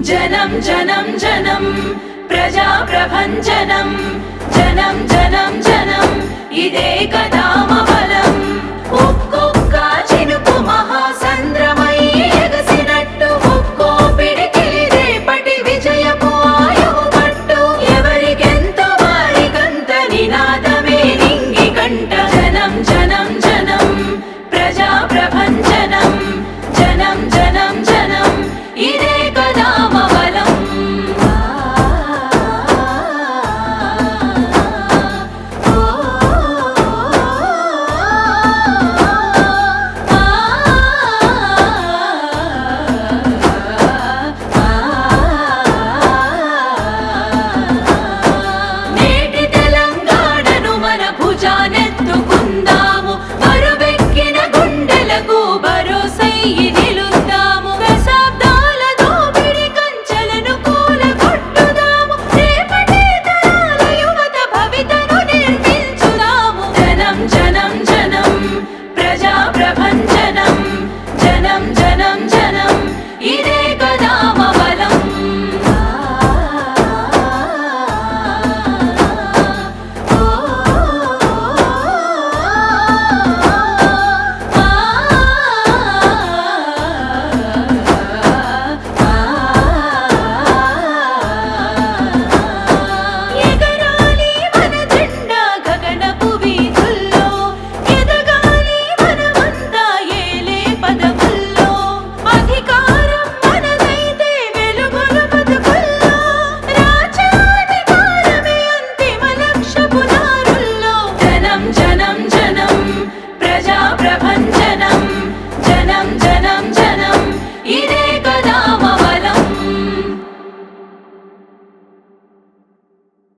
జనం జనం జనం ప్రజా ప్రభంజనం జనం జనం